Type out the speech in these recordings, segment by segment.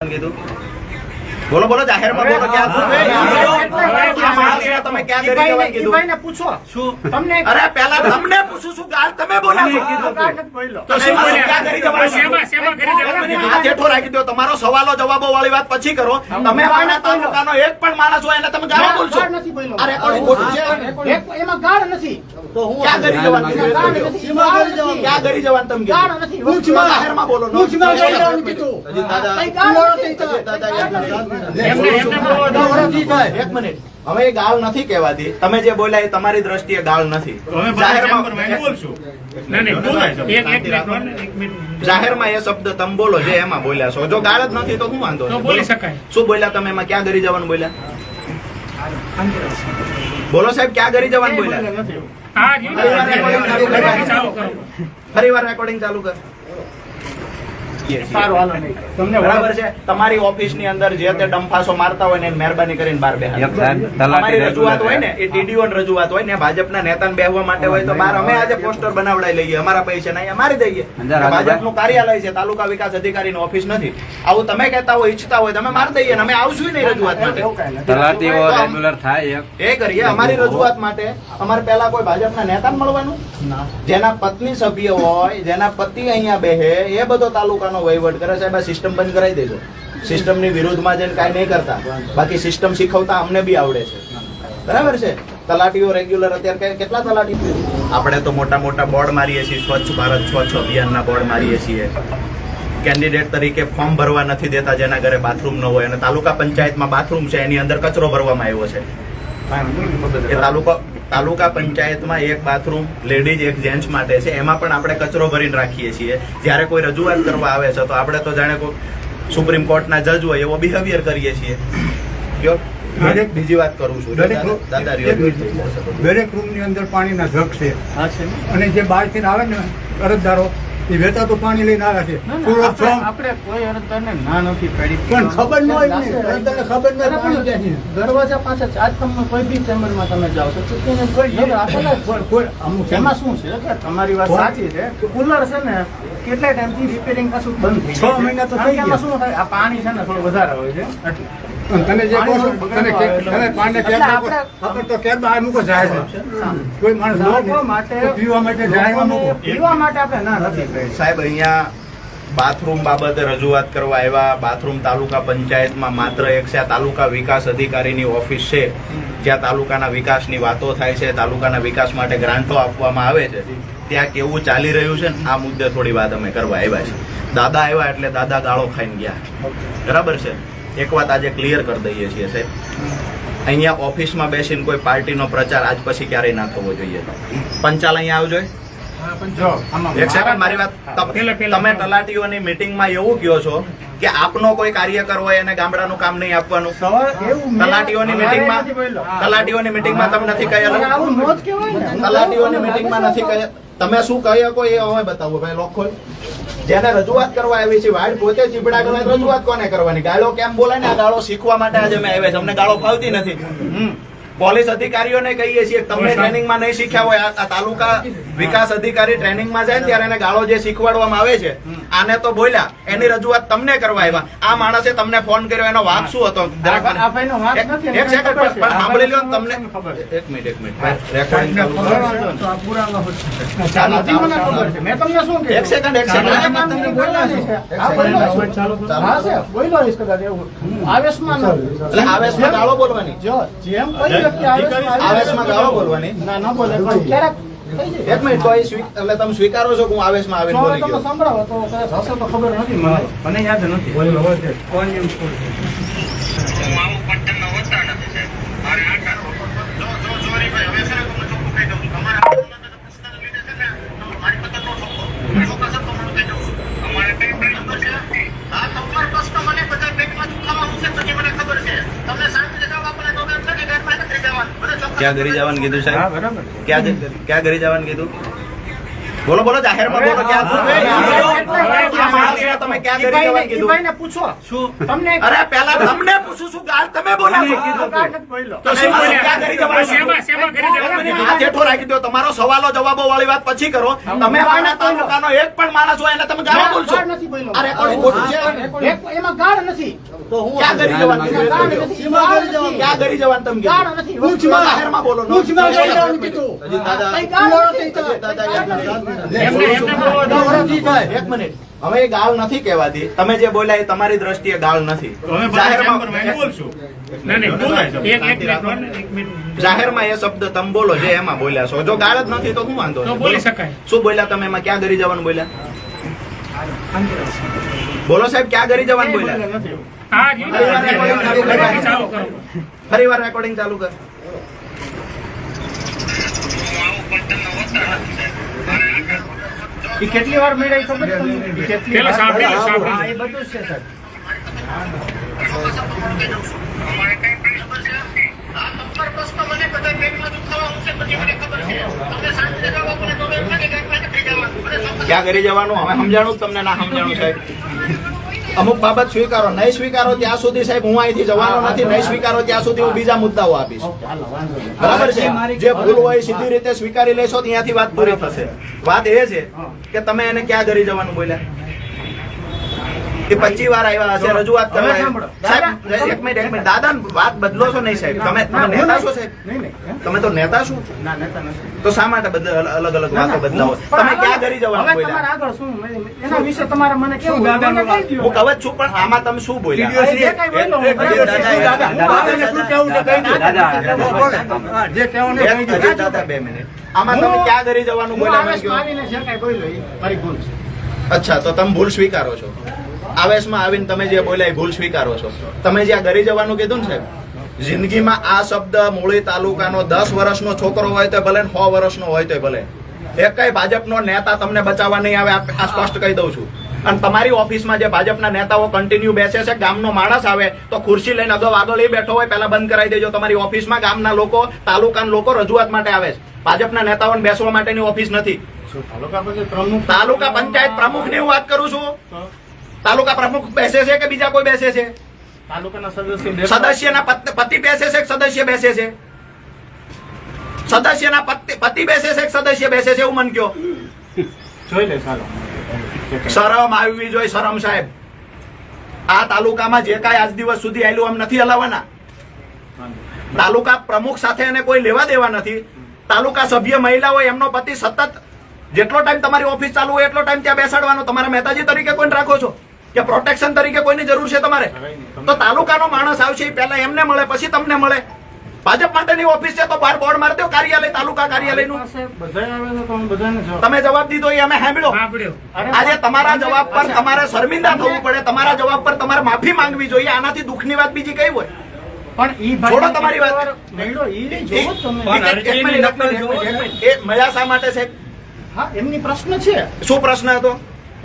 કીધું બોલો બોલો જાહેરમાં બોલો ક્યાં છે, તમે ક્યાં કરી જવાનું કીધું? ભાઈને પૂછો. શું? તમને અરે પહેલા તમને પૂછું છું ગાલ તમે બોલાવો તો શું બોલ્યા? ક્યાં કરી જવાનું? શેમાં- શેમાં કરી જવાનું આ જેઠો રાખી દો તમારો સવાલો જવાબો વાળી વાત પછી કરો. તમે આના તાલુકાનો એક પણ માણસ હોય એને તમે ગાળ બોલશો? અરે ખોટું છે. એક- એમાં ગાળ નથી. ક્યાં કરી જવાનું કીધું? ગાળ નથી. ગાળ નથી. ક્યાં કરી જવાનું તમે ગાળ નથી. હું છું, જાહેરમાં બોલો? નો. ઉચ્ચમાં કરી જવાનું કીધું. દાદા દાદા એમને એમને બોલવા એક મિનિટ. હવે એ ગાળ નથી કહેવાતી તમે જે બોલ્યા એ તમારી દ્રષ્ટિએ ગાળ નથી. જાહેરમાં એ શબ્દ. તમે બોલો જે એમાં બોલ્યા છો. જો ગાળ જ નથી તો શું વાંધો બોલી શકાય. શું બોલ્યા તમે? એમાં ક્યાં ગરી જવાનું બોલ્યા? બોલો સાહેબ ક્યાં ગરી જવાનું બોલ્યા. ફરી વાર રેકોર્ડિંગ ચાલુ કર. હાલો તમને બરાબર છે? તમારી ઓફિસની અંદર જે તે ડંફાસો મારતા હોય ને મહેરબાની કરીને બહાર અમારી રજૂઆત હોય ને એ ટીડીઓ રજૂઆત હોય ને ભાજપના નેતાને બેહવા માટે હોય તો બહાર અમે આજે પોસ્ટર બનાવડાવી લઈએ અમારા પૈસા નહીં મારી દઈએ. ભાજપનું કાર્યાલય છે તાલુકા વિકાસ અધિકારીની ઓફિસ નથી. આવું તમે કહેતા હોય ઈચ્છતા હોય તમે મારી દઈએ અમે આવશું નહીં રજૂઆત માટે. તલાટીઓ રેગ્યુલર થાય એ કરીએ અમારી રજૂઆત માટે અમારે પહેલા કોઈ ભાજપના નેતાને મળવાનું? જેના પત્ની સભ્ય હોય જેના પતિ અહીંયા બેહે એ બધો તાલુકાનો વહીવટ કરે સાહેબ આ સિસ્ટમ બંધ કરાવી દેજો. સિસ્ટમની વિરુદ્ધમાં જઈને કાંઈ નહીં કરતા. બાકી સિસ્ટમ શીખવતા અમને બી આવડે છે. બરાબર છે? તલાટીઓ રેગ્યુલર અત્યારે કેટલા તલાટી આપણે તો મોટા મોટા બોર્ડ મારીએ છીએ સ્વચ્છ ભારત સ્વચ્છ અભિયાનના બોર્ડ મારીએ છીએ. કેન્ડિડેટ તરીકે ફોર્મ ભરવા નથી દેતા જેના ઘરે બાથરૂમ ન હોય. અને તાલુકા પંચાયતમાં બાથરૂમ છે એની અંદર કચરો ભરવામાં આવ્યો છે. એ તાલુકા તાલુકા પંચાયતમાં એક બાથરૂમ લેડીઝ એક જેન્ટ્સ માટે છે. એમાં પણ આપણે કચરો ભરીને રાખીએ છીએ. જ્યારે કોઈ રજૂઆત કરવા આવે છે તો આપણે તો જાણે કોઈ સુપ્રીમ કોર્ટના જજ હોય એવો બિહેવિયર કરીએ છીએ. દરેક- બીજી વાત કરું છું. દરેક રૂમ- ની દરેક રૂમની અંદર પાણીના જગ છે. અને જે બહારથી આવે ને અરજદારો એ વેચાતું પાણી લઈને આવે છે. ફોર્મ આપણે કોઈ અરજદારને ના નથી પાડી. પણ ખબર ન હોય ને, અરજદારને ખબર ન હોય? દરવાજા પાસે આજ તમે કોઈ બી ચેમ્બરમાં તમે જાઓ છો. ચૂકીને કોઈ અમુક એમાં શું છે? કે તમારી વાત સાચી છે કે કુલર છે ને કેટલા ટાઈમથી રિપેરિંગ કશું બંધ થઈ છ મહિના તો થઈ ગયા. શું થાય? આ પાણી છે ને થોડું વધારે હોય છે. એટલે. પણ જે કહો છો પાણી તમે કે- તમે પાણીને એટલે કેમ આપણે- આપણે તો કેમ બહાર મૂકો જાહેર કોઈ માણસ માટે પીવા માટે જાહેરમાં મૂકો. પીવા માટે આપણે ના નથી સાહેબ, અહીંયા બાથરૂમ બાબતે રજૂઆત કરવા આવ્યા. બાથરૂમ તાલુકા પંચાયતમાં માત્ર એક છે. તાલુકા વિકાસ અધિકારીની ઓફિસ છે. જ્યાં તાલુકાના વિકાસની વાતો થાય છે. તાલુકાના વિકાસ માટે ગ્રાન્ટો આપવામાં આવે છે. ત્યાં કેવું ચાલી રહ્યું છે આ મુદ્દે થોડી વાત અમે કરવા આવ્યા છે દાદા આવ્યા એટલે દાદા ગાળો ખાઈને ગયા. બરાબર છે? એક વાત આજે ક્લિયર કરી દઈએ છીએ, સાહેબ. અહીંયા ઓફિસમાં બેસીને કોઈ પાર્ટીનો પ્રચાર આજ પછી ક્યારેય ના થવો જોઈએ. પંચાલ અહીંયા આવજો જો એક સેકન્ડ મારી વાત તમ- પેલા- પેલા- તમે તલાટીઓની મીટિંગમાં એવું કહો છો કે આપનો કોઈ કાર્યકર હોય એને ગામડાનું કામ નહીં આપવાનું. તલાટીઓની મીટિંગમાં. તલાટીઓની મીટિંગમાં તમે નથી કહેલું. તલાટીઓની મીટિંગમાં નથી કહે તમે શું કહી શકો એ હવે બતાવો ભાઈ લોકો જેને રજૂઆત કરવા આવી છે વાડ પોતે ચીપડા કરવા રજૂઆત કોને કરવાની? ગાળો કેમ બોલે ને? આ ગાળો શીખવા માટે આજે મેં આવ્યા છે અમને ગાળો ફાવતી નથી. હમ. પોલીસ અધિકારીઓને કહીએ છીએ તમને ટ્રેનિંગમાં નહીં શીખ્યા હોય આ- તાલુકા વિકાસ અધિકારી ટ્રેનિંગમાં જાય ત્યારે એને ગાળો જે શીખવાડવામાં આવે છે આને તો બોલ્યા એની રજૂઆત તમને કરવા આવ્યા. આ માણસે તમને ફોન કર્યો એનો વાક શું હતો? એક- સેકન્ડ પણ સાંભળી લો તમને. એક મિનિટ એક મિનિટ. રેકોર્ડિંગ એક સેકન્ડ એક સેકન્ડ તમને બોલ્યા છે. આ બોલ્યો છું. હા છે, બોલ્યો છે કદાચ એવું. આવેશમાં આવેશમાં ગાળો બોલવાની. જેમ કોઈ વ્યક્તિ આવેશમાં આવેશમાં ગાળો બોલવાની ના, ન બોલે. પણ ક્યારેક એક મિનિટ તો એટલે તમે સ્વીકારો છો કે હું આવેશમાં આવીને બોલી ગયો? સંભળાવો તો હશે તો ખબર નથી મને. મને યાદ નથી. કોણ ક્યાં ઘરે જવાનું કીધું સાહેબ? બરાબર. ક્યાં ક્યાં ઘરે જવાનું કીધું? બોલો બોલો જાહેરમાં બોલો ક્યાં તમે ક્યાં ઘરે જવાનું કીધું? પૂછો. તમને અરે પહેલા તમને પૂછું છું તમે બોલ્યો. તો તમારો સવાલો જવાબો વાળી વાત પછી કરો. તમે તાલુકાનો એક પણ માણસ હોય એને તમે ગાળો બોલશો. ગાળ નથી બોલ્યો. આ રેકોર્ડિંગ ખોટું છે એમાં ગાળ નથી. ક્યાં કરી જવાનું? કીધું? ગાળ નથી. ગાળ નથી. ક્યાં કરી જવાનું તમે ગાળ નથી. જાહેરમાં બોલો જવાનું કીધું. દાદા- એક મિનિટ. હવે ગાળ નથી કહેવાતી. જે બોલ્યા એ તમારી દ્રષ્ટિએ ગાળ નથી. ચેમ્બરમાં બોલશું. ના નહીં બોલાય છે. એક એક મિનિટ રોડ ને, એક મિનિટ જાહેરમાં એ શબ્દ તમે બોલો જે એમાં બોલ્યા છો. જો ગાળ જ નથી તો શું વાંધો બોલી બોલો. શકાય. શું બોલ્યા તમે? એમાં ક્યાં ગરી જવાનું બોલ્યા? બોલો સાહેબ ક્યાં ગરી જવાનું બોલ્યા? ફરી વાર રેકોર્ડિંગ ચાલુ કર. કેટલી વાર મેળવી ખબર છે કેટલી વાર? સાંભળી સાંભળી એ બધું છે સાહેબ. ક્યાં ઘરે જવાનું? હવે સમજાણું તમને, ના સમજાણું, સાહેબ. અમુક બાબત સ્વીકારો. નહીં સ્વીકારો ત્યાં સુધી, સાહેબ, હું અહીંથી જવાનો નથી. નહીં સ્વીકારો ત્યાં સુધી હું બીજા મુદ્દાઓ આપીશ. બરાબર છે? જે ભૂલ હોય, સીધી રીતે સ્વીકારી લેશો, ત્યાંથી વાત પૂરી થશે. વાત એ છે કે તમે એને ક્યાં ઘરી જવાનું બોલ્યા? એ પચી વાર આવ્યા હશે રજૂઆત કરવા સાહેબ એક મિનિટ એક મિનિટ. દાદા વાત બદલો છો નહીં સાહેબ? તમે તમે નેતા છો સાહેબ? તમે તો નેતા છો? ના, નેતા નથી. તો શા માટે અલગ અલગ વાતો બદલાવો? તમે ક્યાં ઘરી જવાનું બોલ્યા? આગળ શું? એના વિશે તમારે મને કેવું? હું કવ છું પણ આમાં તમે શું બોલ્યા? જે કહેવાનું બે મિનિટ. આમાં તમે ક્યાં ઘરી જવાનું બોલ્યા. અચ્છા તો તમે ભૂલ સ્વીકારો છો. આવેશમાં આવીને તમે જે બોલ્યા એ ભૂલ સ્વીકારો છો. તમે જ્યાં ઘરે જવાનું કીધું ને સાહેબ? જિંદગીમાં આ શબ્દ મૂળી તાલુકાનો દસ વર્ષનો છોકરો હોય તો ભલે સો વર્ષનો હોય તો ભલે. એક કઈ ભાજપનો નેતા તમને બચાવવા નહીં આવે આ સ્પષ્ટ કહી દઉં છું. અને તમારી ઓફિસમાં જે ભાજપના નેતાઓ કન્ટિન્યુ બેસે છે ગામનો માણસ આવે તો ખુરશી લઈને અગાઉ આગળ એ બેઠો હોય પહેલા બંધ કરાવી દેજો. તમારી ઓફિસમાં ગામના લોકો તાલુકાના લોકો રજૂઆત માટે આવે છે. ભાજપના નેતાઓને બેસવા માટેની ઓફિસ નથી. તાલુકા પંચાયત પ્રમુખ? ની હું વાત કરું છું. તાલુકા પ્રમુખ બેસે છે કે બીજા કોઈ બેસે છે? તાલુકાના સદસ્ય સદસ્યના પત- બેસે છે કે સદસ્ય બેસે છે? સદસ્યના પતિ પતિ બેસે છે કે સદસ્ય બેસે છે? એવું મન કયો. જોઈ લે શરમ આવવી જોઈએ શરમ સાહેબ. આ તાલુકામાં જે કાંઈ આજ દિવસ સુધી આવેલું આમ નથી હલાવવાના તાલુકા પ્રમુખ સાથે એને કોઈ લેવા દેવા નથી. તાલુકા સભ્ય મહિલા હોય એમનો પતિ સતત જેટલો ટાઈમ તમારી ઓફિસ ચાલુ હોય એટલો ટાઈમ ત્યાં બેસાડવાનો. તમારા મહેતાજી તરીકે કોઈને રાખો છો? કે પ્રોટેક્શન તરીકે કોઈની જરૂર છે તમારે તો તાલુકાનો માણસ આવશે એ પહેલા એમને મળે પછી તમને મળે ભાજપ માટેની ઓફિસ છે તો બહાર બોર્ડ મારી દો કાર્યાલય તાલુકા કાર્યાલયનું તમે જવાબ દીધો એ અમે સાંભળ્યો આજે તમારા જવાબ પર તમારે શર્મિંદા થવું પડે તમારા જવાબ પર તમારે માફી માંગવી જોઈએ આનાથી દુઃખની વાત બીજી કઈ હોય પણ છોડો તમારી વાત. એ માટે છે હા એમની પ્રશ્ન છે શું પ્રશ્ન હતો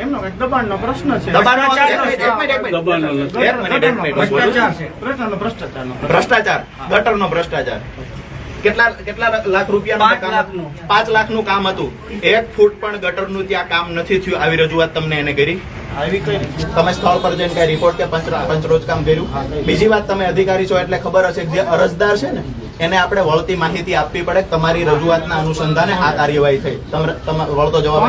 એમનો એક દબાણનો પ્રશ્ન છે. દબાણનો. ભ્રષ્ટાચાર ભ્રષ્ટાચાર. કેટલા કેટલા લાખ રૂપિયાનું કામ હતું? પાંચ લાખનું કામ હતું. એક ફૂટ પણ ગટરનું ત્યાં કામ નથી થયું. આવી રજૂઆત તમને એને કરી? તમે સ્થળ પર જઈને કઈ રિપોર્ટ કે પંચ પંચરોજ કામ કર્યું? બીજી વાત તમે અધિકારી છો એટલે ખબર હશે કે જે અરજદાર છે ને એને આપણે વળતી માહિતી આપવી પડે તમારી રજૂઆતના અનુસંધાને આ કાર્યવાહી થઈ. વળતો જવાબ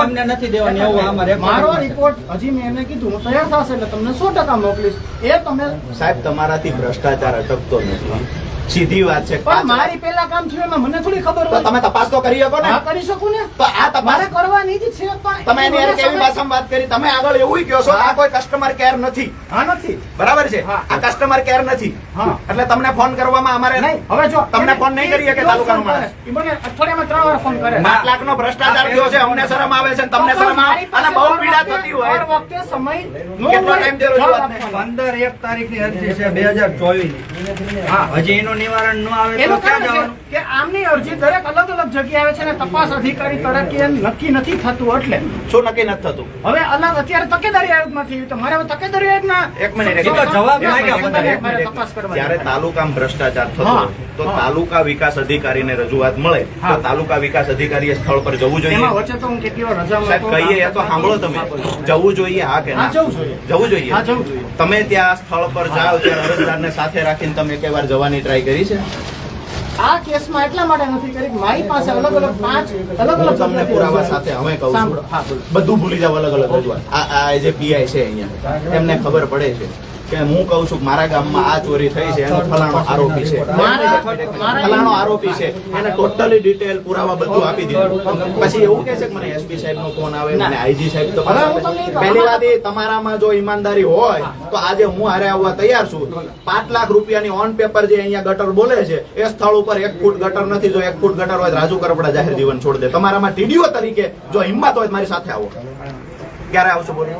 તમને નથી દેવાની એવું મારો રિપોર્ટ હજી મેં એને કીધું હું તૈયાર થશે એટલે તમને સો ટકા મોકલીશ. એ તમે સાહેબ તમારાથી ભ્રષ્ટાચાર અટકતો નથી. સીધી વાત છે. પણ મારી પેલા કામ થયું એમાં મને થોડી ખબર હોય. તમે તપાસ તો કરી શકો ને? હા કરી શકું ને? તો આ તમારે કરવાની જ છે પણ તમે એની કેવી ભાષામાં વાત કરી? તમે આગળ એવું કહો છો આ કોઈ કસ્ટમર કેર નથી. હા નથી. બરાબર છે? આ કસ્ટમર કેર નથી. હા. એટલે તમને ફોન કરવામાં અમારે નહીં હવે જો તમને ફોન નહીં કરીએ કે તાલુકાનો માણસ? મને અઠવાડિયામાં ત્રણ વાર ફોન કરે. પાંચ લાખ નો ભ્રષ્ટાચાર થયો છે અમને શરમ આવે છે તમને શરમ આવે? અને બહુ પીડા થતી હોય. દર વખતે સમય નો કેટલો છે જવાબ પંદર એક તારીખની અરજી છે બે હજાર ચોવીસ હા. હજી એનું નિવારણ ન આવે તો ક્યાં જવાનું? કે આમની અરજી દરેક અલગ અલગ જગ્યાએ આવે છે અને તપાસ અધિકારી તરીકે નક્કી નથી થતું એટલે. શું નક્કી નથી થતું? હવે અલગ અત્યારે તકેદારી આયોગમાંથી તો મારે તકેદારી આયોગના એક મિનિટ, એક મિનિટ. જવાબ તપાસ કરવા કરવાની. જ્યારે તાલુકામાં ભ્રષ્ટાચાર થતો તો તાલુકા વિકાસ અધિકારીને રજૂઆત મળે તો તાલુકા વિકાસ અધિકારીએ સ્થળ પર જવું જોઈએ. વચ્ચે તો હું કેટલી વાર રજામાં કહીએ એ તો સાંભળો તમે. જવું જોઈએ હા કે ના? જવું જોઈએ. જવું જોઈએ. હા જવું જોઈએ. તમે ત્યાં સ્થળ પર જાઓ ત્યારે અરજદારને સાથે રાખીને તમે એક વાર જવાની ટ્રાય કરી છે? આ કેસમાં એટલા માટે નથી કરી મારી પાસે અલગ અલગ પાંચ અલગ અલગ તમને પુરાવા સાથે અમે કહું છું. બધું ભૂલી જાવ અલગ અલગ રજૂઆત. આ જે પીઆઈ છે અહીંયા એમને ખબર પડે છે. કે હું કહું છું મારા ગામમાં આ ચોરી થઈ છે એનો ફલાણો આરોપી છે. ફલાણો આરોપી છે. એને ટોટલી ડિટેલ પુરાવા બધું આપી દીધું. પછી એવું કે છે કે મને એસપી સાહેબ નો ફોન આવે મને આઈજી સાહેબ તો પહેલી વાત એ તમારામાં જો ઈમાનદારી હોય તો આજે હું હારે આવવા તૈયાર છું. પાંચ લાખ રૂપિયાની ઓન પેપર જે અહીંયા ગટર બોલે છે એ સ્થળ ઉપર એક ફૂટ ગટર નથી. જો એક ફૂટ ગટર હોય રાજુ કરપડા જાહેર જીવન છોડ દે. તમારામાં ટીડીઓ તરીકે જો હિંમત હોય મારી સાથે આવો. ક્યારે આવશો બોલો?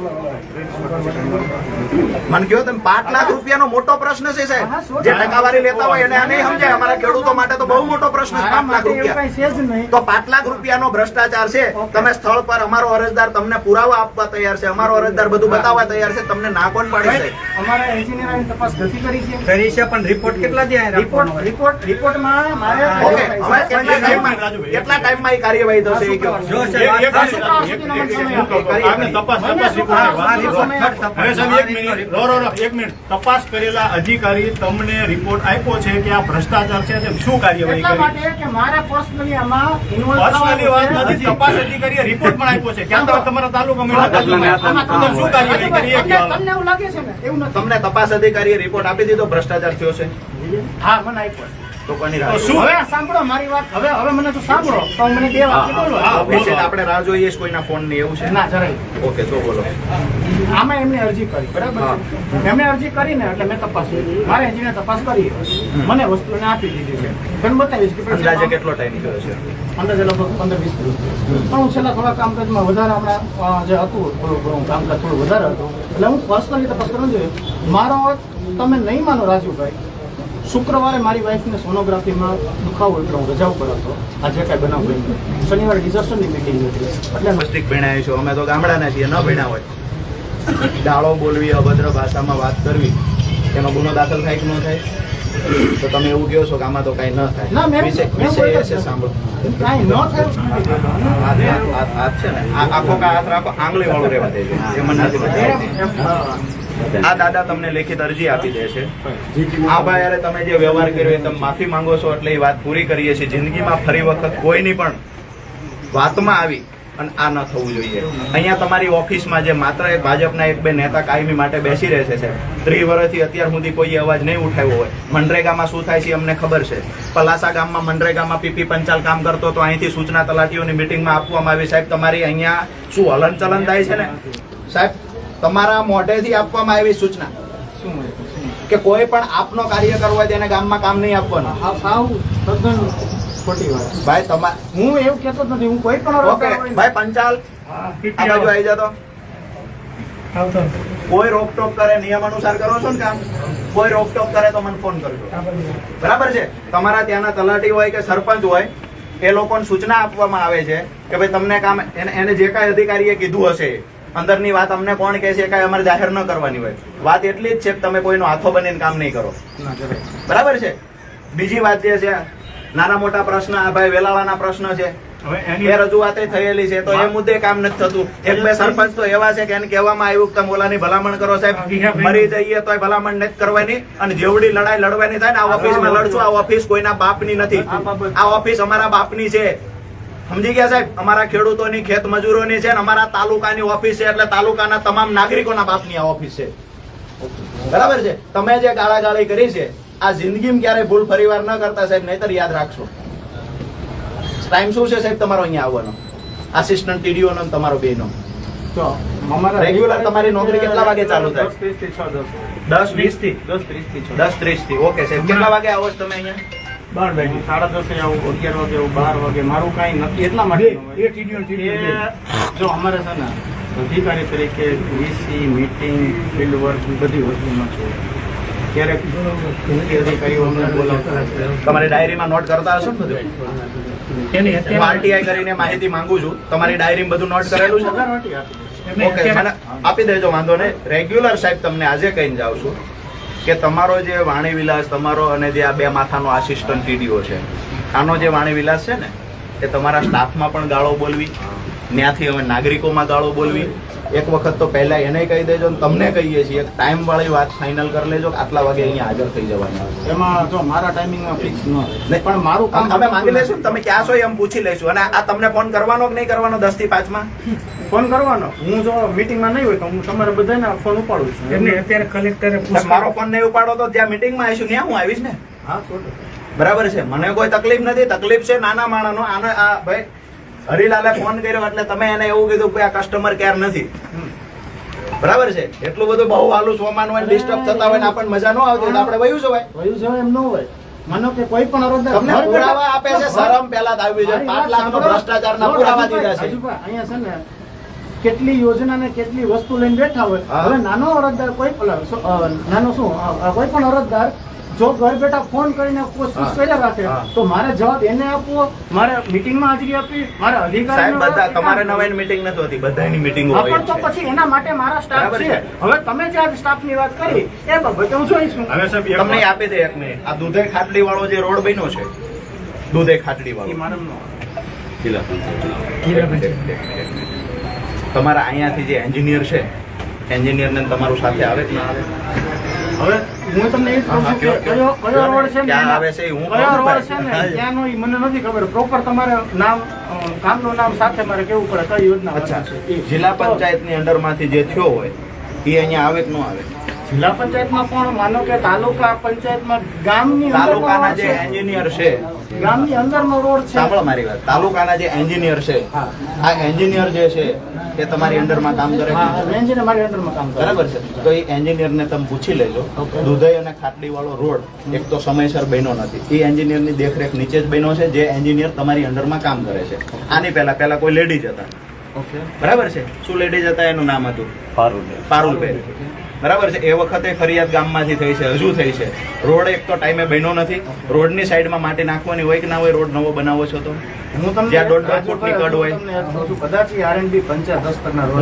મને કહો તમે પાંચ લાખ રૂપિયાનો મોટો પ્રશ્ન છે સાહેબ. જે ટકાવારી લેતા હોય એને આ નહીં સમજાય. અમારા ખેડૂતો માટે તો બહુ મોટો પ્રશ્ન પાંચ લાખ રૂપિયા. તો પાંચ લાખ રૂપિયાનો ભ્રષ્ટાચાર છે. તમે સ્થળ પર અમારો અરજદાર તમને પુરાવા આપવા તૈયાર છે. અમારો અરજદાર બધું બતાવવા તૈયાર છે. તમને ના કોણ પાડે છે અમારા એન્જિનિયર તપાસ નથી કરી છે. કરી છે પણ રિપોર્ટ કેટલા દે રિપોર્ટ રિપોર્ટ રિપોર્ટમાં મારે ઓકે. હવે કેટલા ટાઈમમાં કેટલા ટાઈમમાં એ કાર્યવાહી થશે એ કહો. જો સાહેબ, તપાસ તપાસ રિપોર્ટ આ રિપોર્ટ હવે સાહેબ એક મિનિટ. રો રો રો એક મિનિટ. તપાસ કરેલા અધિકારી તમને રિપોર્ટ આપ્યો છે કે આ ભ્રષ્ટાચાર છે તે શું કાર્યવાહી કરી. તપાસ અધિકારીએ રિપોર્ટ પણ આપ્યો છે. ક્યાં તો તમારા તાલુકા શું કાર્યવાહી કરી? તમને એવું લાગે છે ને? એવું નથી. તમને તપાસ અધિકારીએ રિપોર્ટ આપી દીધો ભ્રષ્ટાચાર થયો છે? હા મને આપ્યો રાહ? હવે સાંભળો મારી વાત. હવે હવે મને તો સાંભળો. તો મને બે વાત બોલો આપણે રાહ જોઈએ છે કોઈના ફોનની એવું છે? ના જરાય ઓકે તો બોલો. આમાં એમને અરજી કરી બરાબર છે? એમને અરજી કરીને એટલે મેં તપાસ મારે એન્જિનિયર તપાસ કરી. મને વસ્તુને આપી દીધી છે. પણ બતાવીશ કે અંદાજે કેટલો ટાઈમ થયો છે? અંદાજે લગભગ પંદર વીસ દિવસ પણ હું છેલ્લા થોડા કામકાજમાં વધારે હમણાં જે હતું થોડું ઘણું કામકાજ થોડું વધારે હતું. એટલે હું પર્સનલી તપાસ કરવા જોઈએ મારો તમે નહીં માનો રાજુભાઈ શુક્રવારે મારી વાઈફને સોનોગ્રાફીમાં દુખાવો એટલો રજા ઉપર હતો. આજે કાંઈ બનાવ બન્યો શનિવારે ડિઝાસ્ટરની મિટિંગ હતી. એટલે મસ્તિક ભણાય છો અમે તો ગામડાના છીએ ન ભણ્યા હોય. ડાળો બોલવી અભદ્ર ભાષામાં વાત કરવી એનો ગુનો દાખલ થાય કે ન થાય? તો તમે એવું કહો છો કે આમાં તો કઈ ન થાય. ના વિષય વિષય છે સાંભળો. કાંઈ ન થાય. હાથ છે ને. આખો કા હાથ રાખો આંગળી વાળું રહેવા દેજો એ મને નથી આ દાદા તમને લેખિત અરજી આપી દે છે. આ ભાઈ હારે તમે જે વ્યવહાર કર્યો એ તમે માફી માંગો છો એટલે એ વાત પૂરી કરીએ છીએ. જિંદગીમાં ફરી વખત કોઈની પણ વાતમાં આવી અને આ ન થવું જોઈએ. અહીંયા તમારી ઓફિસમાં જે માત્ર એક ભાજપના એક બે નેતા કાયમી માટે બેસી રહેશે છે સાહેબ. ત્રીસ વર્ષથી અત્યાર સુધી કોઈ અવાજ નહીં ઉઠાવ્યો હોય. મનરેગામાં શું થાય છે અમને ખબર છે. પલાસા ગામમાં મનરેગામાં પીપી પંચાલ કામ કરતો તો અહીંથી સૂચના તલાટીઓની મિટિંગમાં આપવામાં આવી. સાહેબ તમારી અહીંયા શું હલનચલન થાય છે ને? સાહેબ તમારા મોઢેથી આપવામાં આવી સૂચના? કે કોઈ પણ આપનો કાર્ય કરવો હોય તેને ગામમાં કામ નહીં આપવાનું. ભાઈ તમા હું એવું કહેતો જ નથી હું કોઈ પણ ઓકે ભાઈ પંચાલ. આ બાજુ આવી. જતો કોઈ રોકટોક કરે નિયમ અનુસાર કરો છો ને કામ? કોઈ રોકટોક કરે તો મને ફોન કરજો. બરાબર છે? તમારા ત્યાંના તલાટી હોય કે સરપંચ હોય એ લોકોને સૂચના આપવામાં આવે છે કે ભાઈ તમને કામ એને એને જે કાંઈ અધિકારીએ કીધું હશે અંદરની વાત અમને કોણ કહે છે કાંઈ અમારે જાહેર ન કરવાની હોય. વાત એટલી જ છે કે તમે કોઈનો હાથો બનીને કામ નહીં કરો. બરાબર છે? બીજી વાત જે છે નાના મોટા પ્રશ્ન આ ભાઈ વેલાવાના પ્રશ્ન છે. એ રજૂઆતે થયેલી છે તો એ મુદ્દે કામ નથી થતું. એક બે સરપંચ તો એવા છે કે એને કહેવામાં આવ્યું કે ઓલાની ભલામણ કરો સાહેબ. મરી જઈએ તો ભલામણ નથી કરવાની અને જેવડી લડાઈ લડવાની થાય ને આ ઓફિસમાં લડશું આ ઓફિસ કોઈના બાપની નથી. આ ઓફિસ અમારા બાપની છે. સમજી ગયા સાહેબ? અમારા ખેડૂતોની ખેત મજૂરોની છે ને અમારા તાલુકાની ઓફિસ છે એટલે તાલુકાના તમામ નાગરિકોના બાપની આ ઓફિસ છે. બરાબર છે? તમે જે ગાળાગાળી કરી છે આ જિંદગીમાં ક્યારે ભૂલ ફરીવાર ન કરતા સાહેબ નહીતર યાદ રાખશો. ટાઈમ શું છે સાહેબ તમારો અહીંયા આવવાનો? આસિસ્ટન્ટ ટીડીઓ નો તમારો બેનો. તો અમારા તમારી નોકરી કેટલા વાગે ચાલુ થાય? દસ વીસથી દસ. ત્રીસથી દસ ત્રીસથી ઓકે સાહેબ કેટલા વાગે આવો છો તમે અહીંયા? બાર વાગે સાડા દસે આવું અગિયાર વાગે આવું બાર વાગે. મારું કાંઈ નથી એટલા માટે ન હોય. એ જો અમારે છે ને અધિકારી તરીકે વીસી મીટિંગ ફિલ્ડ વર્ક બધી વસ્તુમાં છે ક્યારેક બોલાવતા તમારી ડાયરીમાં નોટ કરતા હશો ને બધું? આરટીઆઈ કરીને માહિતી માંગુ છું. તમારી ડાયરીમાં બધું નોટ કરેલું છે? ઓકે આપી દેજો વાંધો નહીં. રેગ્યુલર સાહેબ તમને આજે કહીને જાઉં છું. કે તમારો જે વાણી વિલાસ, તમારો અને જે આ બે માથાનો આસિસ્ટન્ટ ટીડીઓ છે, આનો જે વાણી વિલાસ છે ને, એ તમારા સ્ટાફમાં પણ ગાળો બોલવી, ત્યાંથી હવે નાગરિકોમાં ગાળો બોલવી એક વખત તો પહેલા એને કહી દેજો ને તમને કહીએ છીએ. એક ટાઈમ વાળી વાત ફાઇનલ કરી લેજો આટલા વાગે અહીંયા હાજર થઈ જવાના એમાં જો મારા ટાઈમિંગમાં ફિક્સ ન હોય. નહીં પણ મારું કામ અમે માંગી લેશો ને તમે ક્યાં છો એમ પૂછી લઈશું. અને આ તમને ફોન કરવાનો કે નહીં કરવાનો દસથી પાંચમાં ફોન કરવાનો. હું જો મીટિંગમાં નહીં હોય તો હું તમારે બધાને ફોન ઉપાડું છું. એમને અત્યારે કલેક્ટરે મારો ફોન નહીં ઉપાડો તો જ્યાં મીટિંગમાં આવીશું ત્યાં હું આવીશ ને? હા બરાબર છે. મને કોઈ તકલીફ નથી. તકલીફ છે નાના માણસનો. આનો આ ભાઈ હરિલાલે ફોન કર્યો એટલે તમે એને એવું કીધું કે આ કસ્ટમર કેર નથી. બરાબર છે? એટલું બધું બહુ હાલું સોમાન હોય ડિસ્ટર્બ થતા હોય ને આપણને મજા ન આવતી તો આપણે વયું જવાય. વયું જવાય એમ ન હોય. માનો કે કોઈ પણ અરજદાર તમને પુરાવા આપે છે? શરમ પહેલા જ આવી છે મારી લાખ નો સાંભળો. ભ્રષ્ટાચારના પુરાવા દીધા છે. અહીંયા છે ને કેટલી યોજના ને કેટલી વસ્તુ લઈને બેઠા હોય. હવે નાનો અરજદાર કોઈ પણ નાનો શું? કોઈ પણ અરજદાર જો ઘર બેઠા ફોન કરીને પૂછપૂછ કર્યા રાખે તો મારે જવાબ એને આપવો મારે મીટિંગમાં હાજરી આપવી મારે સાહેબ બધા તમારે નવાઈ મીટિંગ નથી હોતી બધાની મીટિંગ હોય પણ તો પછી એના માટે મારા સ્ટાફ છે. છે. હવે તમે જે આજે સ્ટાફની વાત કરી એ બાબતે હું જોઈશું. હવે સાહેબ એક તમને આપી દે એક મિનિટ આ દૂધે ખાટલી વાળો જે રોડ બન્યો છે દૂધે ખાટલી વાળો તમારા અહીંયાથી જે એન્જિનિયર છે એન્જિનિયર ને તમારું સાથે આવે કે ના આવે? હવે હું તમને એ કહું છું કે કયો, કયો. રોડ છે ને આવે છે હું કયો રોડ છે ને? ત્યાંનો એ મને નથી ખબર. પ્રોપર તમારે નામ ગામનું નામ સાથે મારે કેવું પડે કઈ યોજના અચ્છા. જિલ્લા પંચાયતની અંડરમાંથી જે થયો હોય એ અહીંયા આવે કે ન આવે? જિલ્લા પંચાયતમાં પણ માનો કે તાલુકા પંચાયતમાં ગામની તાલુકાના જે એન્જિનિયર છે ગામની અંદરનો રોડ છે. સાંભળો મારી વાત. તાલુકાના જે એન્જિનિયર છે આ એન્જિનિયર જે છે એ તમારી અંડરમાં કામ કરે હા મારી અંડરમાં કામ કરે. બરાબર છે. તો એ એન્જિનિયર તમે પૂછી લેજો. દુધઈ અને ખાટલી વાળો રોડ એક તો સમયસર બન્યો નથી. એ એન્જિનિયરની દેખરેખ નીચે જ બન્યો છે જે એન્જિનિયર તમારી અંડરમાં કામ કરે છે. આની પહેલા પહેલા કોઈ લેડીઝ હતા. બરાબર છે? શું લેડીઝ હતા? એનું નામ હતું? પારુલ. પારુલબેન બરાબર છે? એ વખતે ફરિયાદ ગામમાંથી થઈ છે હજુ થઈ છે. રોડ એક તો ટાઈમે બન્યો નથી. રોડની સાઈડમાં માટી નાખવાની હોય કે ના હોય રોડ નવો બનાવો છો તો? હું તમને.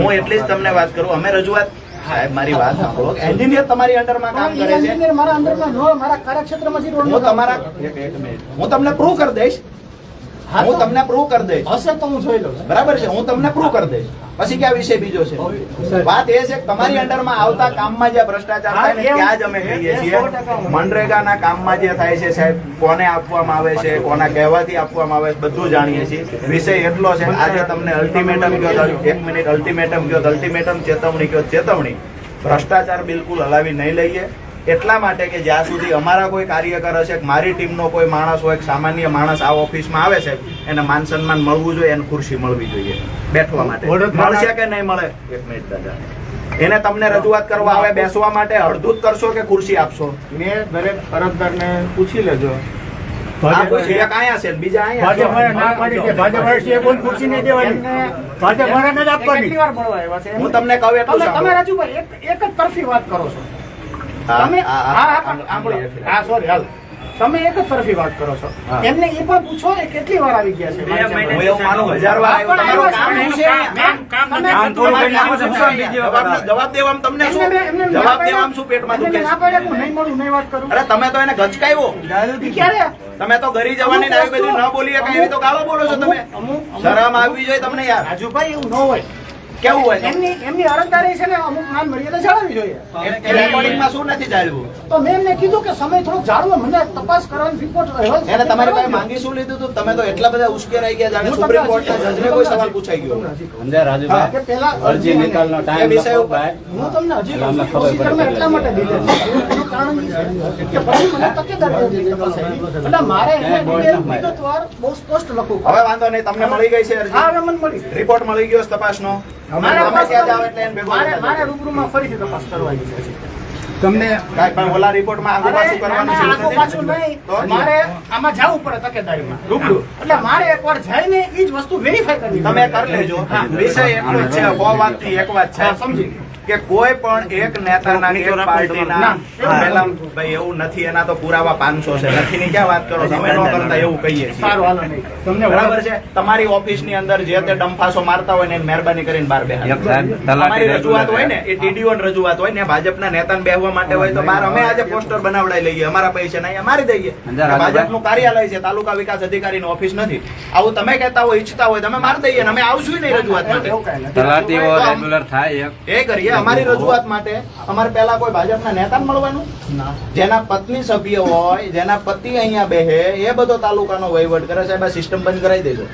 હું એટલી જ તમને વાત કરું. અમે રજૂઆત સાહેબ મારી વાત સાંભળો. એન્જિનિયર તમારી અંડરમાં કામ કરે છે. મારા અંદરમાં મારા કાર્યક્ષેત્રમાં હું તમારા. હું તમને પ્રૂવ કરી દઈશ. હા તમને પ્રૂવ કરી દઈશ. હશે તો હું જોઈ લઉં. બરાબર છે હું તમને પ્રૂવ કરી દઈશ. પછી ક્યાં વિષય બીજો છે? વાત એ છે કે તમારી અંડરમાં આવતા કામમાં જે ભ્રષ્ટાચાર થાય ને ત્યાં જ અમે કહીએ છીએ. મનરેગાના કામમાં જે થાય છે સાહેબ કોને આપવામાં આવે છે કોના કહેવાથી આપવામાં આવે છે બધું જાણીએ છીએ. વિષય એટલો છે આજે તમને અલ્ટિમેટમ કયો એક મિનિટ અલ્ટિમેટમ કયો અલ્ટિમેટમ ચેતવણી કયો ચેતવણી. ભ્રષ્ટાચાર બિલકુલ હલાવી નહીં લઈએ. એટલા માટે કે જ્યાં સુધી અમારા કોઈ કાર્યકર હશે મારી ટીમનો કોઈ માણસ હોય સામાન્ય માણસ આ ઓફિસમાં આવે છે એને માન સન્માન મળવું જોઈએ એને ખુરશી મળવી જોઈએ બેઠવા માટે. મળશે કે નહીં મળે? એક મિનિટ દાદા. એને તમને રજૂઆત કરવા આવે બેસવા માટે અડધૂત કરશો કે ખુરશી આપશો? મેં દરેક અરજદારને પૂછી લેજો? હું તમને કહું એટલું તમે તમે એક એક જ તરફી વાત કરો છો. તમે હા, સોરી હાલ. તમે એક જ તરફી વાત કરો છો. એમને એ પણ પૂછો ને કેટલી વાર આવી ગયા છે? હું એવું માનું હજાર વાર તમે? જવાબ દેવામાં તમને શું? જવાબ દેવામાં શું પેટમાં દુખે છે? નહીં મળું નહીં વાત કરું? અરે તો એને ગચકાયો ક્યારે? તમે તો ઘરી જવાની ના આવી બધી ન બોલી કે તો ગાળો બોલો છો તમે. શરમ આવવી જોઈએ તમને યાર. રાજુભાઈ એવું ન હોય. કેવું હોય એમની એમની અરજદારી છે ને અમુક માન મર્યાદા જાળવવી જોઈએ. રેકોર્ડિંગમાં શું નથી ચાલ્યું? તો મેં એમને કીધું કે સમય થોડો જાળવો મને તપાસ કરવાની રિપોર્ટ અહેવાલ એને તમારી પાસે માંગી શું લીધું તો? તમે તો એટલા બધા ઉશ્કેરાઈ ગયા જાણે સુપ્રીમ કોર્ટના જજને કોઈ સવાલ પૂછાઈ ગયો. સમજ્યા રાજુભાઈ? કે પેલા અરજી નિકાલનો ટાઈમ વિષય ઉપર. હું તમને હજી પ્રોસિજરમાં એટલા માટે દીધે છે. કારણ કે પછી મને તકેદારી તપાસ એટલે મારે એને વિગતવાર બહુ સ્પષ્ટ લખવું હવે વાંધો નહીં તમને મળી ગઈ છે અરજી. હા મને મળી રિપોર્ટ મળી ગયો છે તપાસનો. મારે તમે ત્યાં જાઓ એટલે એને ભેગો મારે લેતા મારે જાઓ. રૂબરૂમાં ફરીથી તપાસ કરવાની છે. તમને ઓલા રિપોર્ટ ઓલા રિપોર્ટમાં આગળ પાછું કરવાનું પાછું નહીં. મારે આમાં જવું પડે તકેદારીમાં. રૂબરૂ. એટલે મારે એકવાર જઈને એ જ વસ્તુ વેરીફાઈ કરવી તમે કરી લેજો. વિષય એટલો છે છે વાતથી એક વાત છે. હા, સમજી કે કોઈ પણ એક નેતાના એક પાર્ટીના. ભાઈ એવું નથી એના તો પુરાવા પાંચસો છે. નથી ની ક્યાં વાત કરો? તમે ન કરતા એવું કહીએ છીએ. સારું હાલો નહીં. તમને બરાબર છે? તમારી ઓફિસની અંદર જે તે ડંફાસો મારતા હોય ને મહેરબાની કરીને બહાર બેહા એક સાહેબ તલાટી અમારી રજૂઆત હોય ને એ ટીડીઓ રજૂઆત હોય ને ભાજપના નેતાને બેહવા માટે હોય તો બહાર અમે આજે પોસ્ટર બનાવડાઈ લઈએ અમારા પૈસા ને અહીંયા મારી દઈએ ભાજપનું કાર્યાલય છે તાલુકા વિકાસ અધિકારીની ઓફિસ નથી. આવું તમે કહેતા હોય ઈચ્છતા હોય તમે મારી દઈએ અમે આવશું નહીં રજૂઆત માટે. તલાટીઓ રેગ્યુલર થાય એ કરીએ અમારી રજૂઆત માટે અમારે પહેલા કોઈ ભાજપના નેતા મળવાનું? જેના પત્ની સભ્ય હોય જેના પતિ અહીંયા બેહે એ બધો તાલુકાનો વહીવટ કરે. સાહેબ આ સિસ્ટમ બંધ કરાવી દેજો.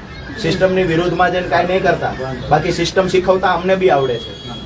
સિસ્ટમની વિરુદ્ધમાં જઈને કાંઈ નહીં કરતા. બાકી સિસ્ટમ શીખવતા અમને બી આવડે છે.